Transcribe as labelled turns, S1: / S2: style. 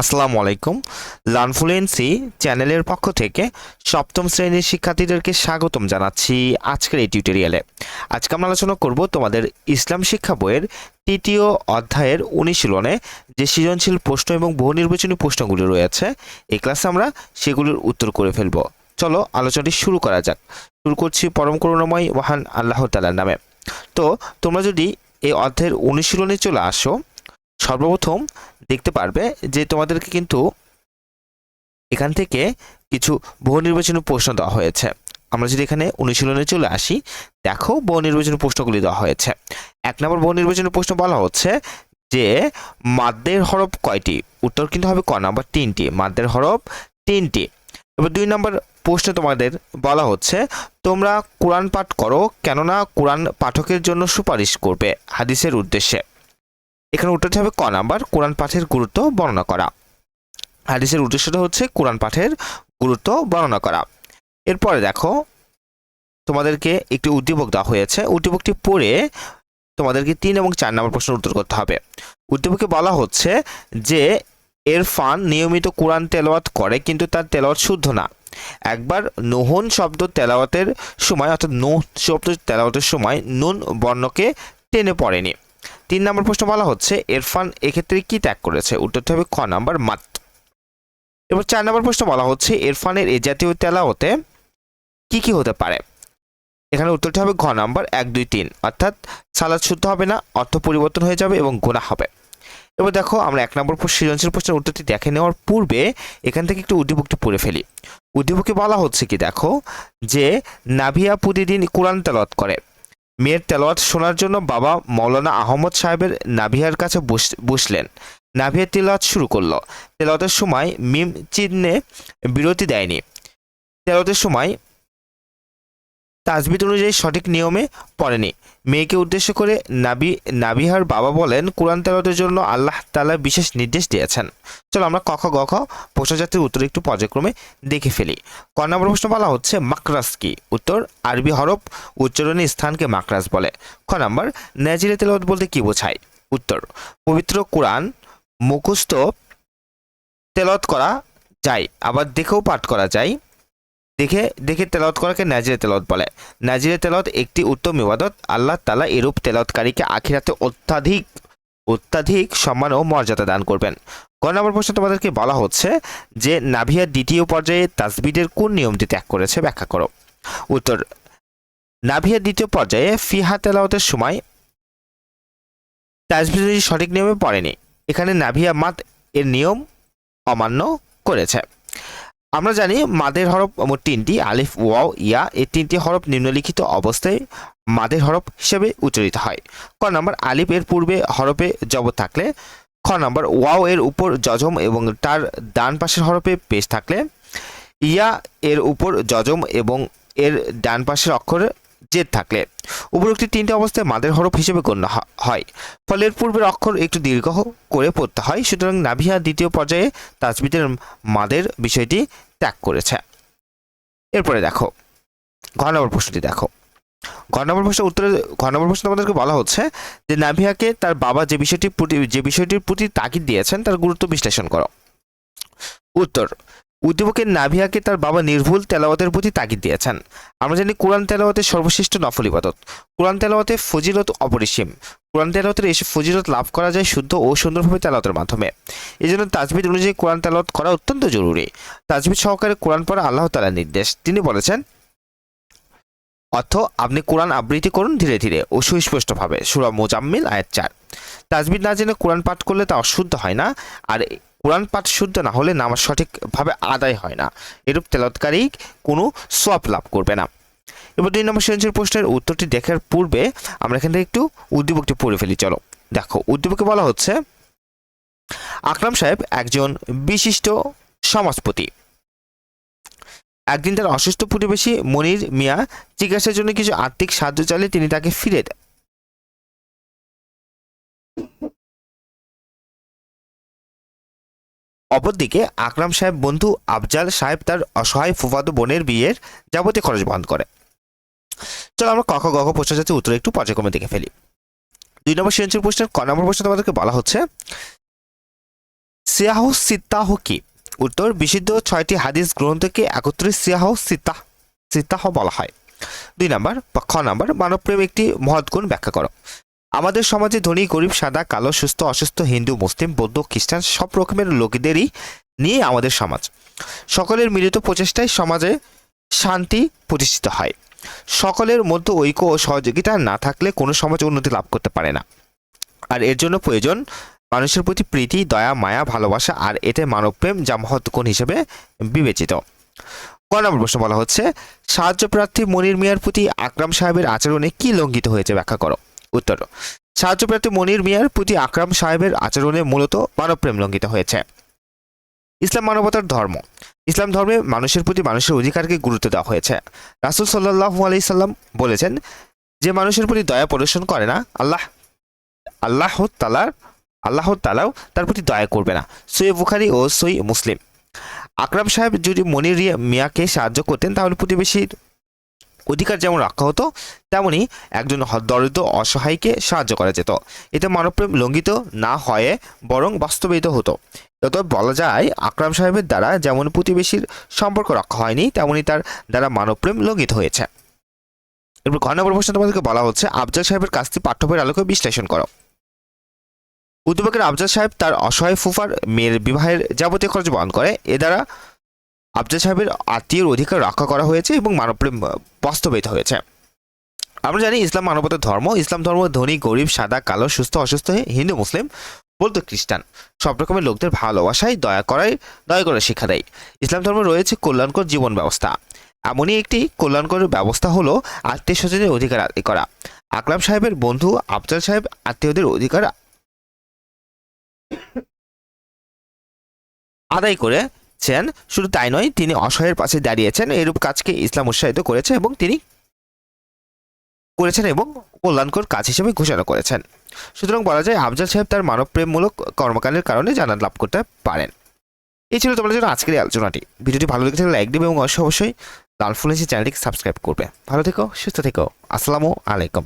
S1: আসসালামু আলাইকুম। লার্নফ্লুয়েন্সি চ্যানেলের পক্ষ থেকে সপ্তম শ্রেণির শিক্ষার্থীদেরকে স্বাগতম জানাচ্ছি আজকের এই টিউটোরিয়ালে। আজকে আমরা আলোচনা করব তোমাদের ইসলাম শিক্ষা বইয়ের তৃতীয় অধ্যায়ের অনুশীলনে যে সৃজনশীল প্রশ্ন এবং বহু নির্বাচনী প্রশ্নগুলি রয়েছে, এই ক্লাসে আমরা সেগুলোর উত্তর করে ফেলব। চলো আলোচনাটি শুরু করা যাক। শুরু করছি পরম করুণাময় মহান আল্লাহ তালার নামে। তো তোমরা যদি এই অধ্যায়ের অনুশীলনে চলে আসো সর্বপ্রথম দেখতে পারবে যে তোমাদেরকে কিন্তু এখান থেকে কিছু বহু প্রশ্ন দেওয়া হয়েছে। আমরা যদি এখানে অনুশীলনে চলে আসি, দেখো বহু নির্বাচনী প্রশ্নগুলি দেওয়া হয়েছে। এক নম্বর বহু প্রশ্ন বলা হচ্ছে যে মাদ্দের হরফ কয়টি? উত্তর কিন্তু হবে ক নাম্বার তিনটি মাদ্দের হরফ তিনটি। এবার দুই নম্বর প্রশ্ন তোমাদের বলা হচ্ছে, তোমরা কোরআন পাঠ করো কেননা কোরআন পাঠকের জন্য সুপারিশ করবে হাদিসের উদ্দেশ্যে। এখানে উত্তরটি হবে ক নাম্বার, কোরআন পাঠের গুরুত্ব বর্ণনা করা। হাদিসের উদ্দেশ্যটা হচ্ছে কোরআন পাঠের গুরুত্ব বর্ণনা করা। এরপরে দেখো, তোমাদেরকে একটি উদ্দীপক দেওয়া হয়েছে। উদ্দীপকটি পড়ে তোমাদেরকে তিন এবং চার নম্বর প্রশ্নের উত্তর করতে হবে। উদ্দীপকে বলা হচ্ছে যে, এরফান নিয়মিত কোরআন তেলাওয়াত করে, কিন্তু তার তেলাওয়াত শুদ্ধ না। একবার নোহন শব্দ তেলাওয়াতের সময়, অর্থাৎ নোহ শব্দ তেলাওয়াতের সময়, নুন বর্ণকে টেনে পড়েনি। তিন নম্বর প্রশ্ন বলা হচ্ছে, এরফান এক্ষেত্রে কি ত্যাগ করেছে? উত্তরটি হবে খ নাম্বার মাত। এবার চার নম্বর প্রশ্ন বলা হচ্ছে, এরফানের এ জাতীয় তেলাওতে কি কি হতে পারে? এখানে উত্তরটি হবে ঘ নাম্বার, এক, দুই, তিন। অর্থাৎ সালাদ শুদ্ধ হবে না, অর্থ পরিবর্তন হয়ে যাবে এবং গোনা হবে। এবার দেখো, আমরা এক নম্বর সৃজনশীল প্রশ্নের উত্তরটি দেখে নেওয়ার পূর্বে এখান থেকে একটু উদ্দীপকটি পড়ে ফেলি। উদ্দীপকে বলা হচ্ছে কি দেখো, যে নাভিয়া প্রতিদিন কোরআন তেলাওয়াত করে। মেয়ের তেলোয়াত শোনার জন্য বাবা মৌলানা আহমদ সাহেবের নাভিয়ার কাছে বস- বসলেন। নাভিয়া তেলাওয়াত শুরু করল। তেলাওয়াতের সময় মিম চিহ্নে বিরতি দেয়নি। তেলাওয়াতের সময় তাজবিদ অনুযায়ী সঠিক নিয়মে পড়েনি। মেয়েকে উদ্দেশ্য করে নাবি, নাবিহার বাবা বলেন, কোরআন তেলাওয়াতের জন্য আল্লাহ তাআলা বিশেষ নির্দেশ দিয়েছেন। চলো আমরা কখ গখ প্রশ্নজাতির উত্তর একটু পর্যায়ক্রমে দেখে ফেলি। ক নম্বর প্রশ্ন বলা হচ্ছে মাকরাস কি? উত্তর, আরবি হরফ, উচ্চারণের স্থানকে মাকরাস বলে। খ নম্বর নাজিরে তেলাওয়াত বলতে কি বোঝায়? উত্তর, পবিত্র কোরআন, মুখস্থ তেলাওয়াত করা যায়, আবার দেখেও পাঠ করা যায়। দেখে দেখে তেলাওয়াত করাকে নাজিরে তেলাওয়াত বলে। নাজিরে তেলাওয়াত একটি উত্তম ইবাদত। আল্লাহ তালা এরূপ তেলাওয়াতকারীকে আখিরাতে অত্যাধিক অত্যাধিক সম্মান ও মর্যাদা দান করবেন। ক নম্বর প্রশ্ন তোমাদেরকে বলা হচ্ছে যে, নাভিয়া দ্বিতীয় পর্যায়ে তাসবিদের কোন নিয়মটি ত্যাগ করেছে ব্যাখ্যা করো। উত্তর, নাভিয়া দ্বিতীয় পর্যায়ে ফিহা তেলাওয়াতের সময় তাসবিদ সঠিক নিয়মে পড়েনি। এখানে নাভিয়া মাত এর নিয়ম অমান্য করেছে। আমরা জানি মাদের হরফ মোট তিনটি, আলিফ, ওয়াও, ইয়া, এই তিনটি হরফ নিম্নলিখিত অবস্থায় মাদের হরফ হিসেবে উচ্চারিত হয়। ক নম্বর, আলিফ এর পূর্বে হরফে জব থাকলে, খ নম্বর, ওয়াও এর উপর জজম এবং তার ডান পাশের হরফে পেশ থাকলে, ইয়া এর উপর জজম এবং এর ডান পাশের অক্ষরে জেদ থাকলে। উপরোক্ত তিনটি অবস্থায় মাদের হরফ হিসেবে গণ্য হয়। ফলের পূর্বের অক্ষর একটু দীর্ঘ করে পড়তে হয়, সুতরাং নাভিয়া দ্বিতীয় পর্যায়ে তাজবিদের মাদের বিষয়টি ত্যাগ করেছে। এরপরে দেখো, ঘ নম্বর প্রশ্নটি দেখো। ঘ নম্বর প্রশ্নের উত্তরে, ঘ নম্বর প্রশ্ন আমাদেরকে বলা হচ্ছে যে নাভিয়াকে তার বাবা যে বিষয়টি যে বিষয়টির প্রতি তাগিদ দিয়েছেন তার গুরুত্ব বিশ্লেষণ করো। উত্তর উদ্দীপকের নাভিয়াকে তার বাবা নির্ভুল তেলাওয়াতের প্রতি তাগিদ দিয়েছেন। আমরা জানি কোরআন তেলাওয়াতের সর্বশ্রেষ্ঠ নফল ইবাদত। কোরআন তেলাওয়াতে ফজিলত অপরিসীম। কোরআন তেলাওয়াতের এই ফজিলত লাভ করা যায় শুদ্ধ ও সুন্দরভাবে তেলাওয়াতের মাধ্যমে। এই জন্য তাজবিদ অনুযায়ী কোরআন তেলাওয়াত করা অত্যন্ত জরুরি। তাজবিদ সহকারে কোরআন পড়া আল্লাহ তালার নির্দেশ। তিনি বলেছেন, অর্থ, আপনি কোরআন আবৃত্তি করুন ধীরে ধীরে ও সুস্পষ্টভাবে। সুরা মোজাম্মিল আয়াত চার। তাজবিদ না জেনে কোরআন পাঠ করলে তা অশুদ্ধ হয় না। আর কোরআন পাঠ শুদ্ধ না হলে নামাজ সঠিকভাবে আদায় হয় না। এরূপ তেলাৎকারী কোনো সোয়াব লাভ করবে না। এবার দুই নম্বর সৃজনশীল প্রশ্নের উত্তরটি দেখার পূর্বে আমরা এখান থেকে একটু উদ্দীপকটি পড়ে ফেলি, চলো। দেখো, উদ্দীপকে বলা হচ্ছে, আকরাম সাহেব একজন বিশিষ্ট সমাজপতি। একদিন তার অসুস্থ প্রতিবেশী মনির মিয়া চিকিৎসার জন্য কিছু আর্থিক সাহায্য চাইলে তিনি তাকে ফিরে দেন। অপরদিকে আকরাম সাহেব বন্ধু আফজাল সাহেব তার অসহায় ফুফাতো বোনের বিয়ের যাবতীয় খরচ বহন করে। চলো আমরা কখ গখ প্রশ্ন যাচ্ছে উত্তর একটু পর্যায়ক্রমে দেখে ফেলি। দুই নম্বর সৃজনশীল প্রশ্নের ক নম্বর প্রশ্ন তোমাদেরকে বলা হচ্ছে, সিয়াহ সিত্তাহ কি? উত্তর, বিশুদ্ধ ছয়টি হাদিস গ্রন্থকে একত্রে সিয়াহ সিত্তাহ সিত্তাহ বলা হয়। দুই নাম্বার বা খ নাম্বার, মানবপ্রেম একটি মহৎ গুণ ব্যাখ্যা করো। আমাদের সমাজে ধনী, গরিব, সাদা, কালো, সুস্থ, অসুস্থ, হিন্দু, মুসলিম, বৌদ্ধ, খ্রিস্টান সব রকমের লোকেদেরই নিয়ে আমাদের সমাজ। সকলের মিলিত প্রচেষ্টায় সমাজে শান্তি প্রতিষ্ঠিত হয়। সকলের মধ্যে ঐক্য ও সহযোগিতা না থাকলে কোনো সমাজ উন্নতি লাভ করতে পারে না। আর এর জন্য প্রয়োজন মানুষের প্রতি প্রীতি, দয়া, মায়া, ভালোবাসা আর এতে মানবপ্রেম যা মহৎ হিসেবে বিবেচিত। ক নম্বর প্রশ্ন বলা হচ্ছে, সাহায্য প্রার্থী মনির মিয়ার প্রতি আকরাম সাহেবের আচরণে কি লঙ্ঘিত হয়েছে ব্যাখ্যা করো। উত্তর সাহায্য প্রার্থী মনির মিয়ার প্রতি আকরাম সাহেবের আচরণে মূলত মানবপ্রেম লঙ্ঘিত হয়েছে। ইসলাম মানবতার ধর্ম। ইসলাম ধর্মে মানুষের প্রতি মানুষের অধিকারকে গুরুত্ব দেওয়া হয়েছে। রাসুল সাল্লাহু আলাইসাল্লাম বলেছেন, যে মানুষের প্রতি দয়া প্রদর্শন করে না, আল্লাহ আল্লাহ তালার আল্লাহ তালাও তার প্রতি দয়া করবে না। সই বুখারি ও সই মুসলিম। আকরাম সাহেব যদি মনির মিয়াকে সাহায্য করতেন, তাহলে প্রতিবেশীর অধিকার যেমন রক্ষা হতো, তেমনি একজন দরিদ্র অসহায়কে সাহায্য করা যেত। এতে মানবপ্রেম লঙ্ঘিত না হয়ে বরং বাস্তবায়িত হতো। তত বলা যায়, আকরাম সাহেবের দ্বারা যেমন প্রতিবেশীর সম্পর্ক রক্ষা হয়নি, তেমনি তার দ্বারা মানবপ্রেম লঙ্ঘিত হয়েছে। এরপর ঘ নম্বর প্রশ্ন তোমাদেরকে বলা হচ্ছে, আফজাল সাহেবের কাজটি পাঠ্যবইয়ের আলোকে বিশ্লেষণ করো। উদ্যোগের আফজাল সাহেব তার অসহায় ফুফার মেয়ের বিবাহের যাবতীয় খরচ বহন করে। এ দ্বারা আফজাল সাহেবের আত্মীয়ের অধিকার রক্ষা করা হয়েছে এবং মানবপ্রেম বাস্তবায়িত হয়েছে। আমরা জানি ইসলাম মানবতার ধর্ম। ইসলাম ধর্ম ধনী, গরিব, সাদা, কালো, সুস্থ, অসুস্থ হিন্দু, মুসলিম বলতো খ্রিস্টান। সব রকমের লোকদের ভালোবাসায় দয়া করাই দয়া করার শিক্ষা দেয়। ইসলাম ধর্মে রয়েছে কল্যাণকর জীবন ব্যবস্থা। এমনই একটি কল্যাণকর ব্যবস্থা হলো আত্মীয় স্বজনের অধিকার আদায় করা। আকলাম সাহেবের বন্ধু আফজাল সাহেব আত্মীয়দের অধিকার আদায় করেছেন শুধু তাই নয়, তিনি অসহায়ের পাশে দাঁড়িয়েছেন। এরূপ কাজকে ইসলাম উৎসাহিত করেছে এবং তিনি করেছেন এবং কল্যাণকর কাজ হিসেবে ঘোষণা করেছেন। সুতরাং বলা যায়, আফজাল সাহেব তার মানবপ্রেমমূলক কর্মকাণ্ডের কারণে জানান লাভ করতে পারেন। এই ছিল তোমাদের জন্য আজকের আলোচনাটি। ভিডিওটি ভালো লেগে থাকলে লাইক দেবে এবং অবশ্যই অবশ্যই লালফুলেন্সি চ্যানেলটিকে সাবস্ক্রাইব করবে। ভালো থেকো, সুস্থ থেকো। আসসালামু আলাইকুম।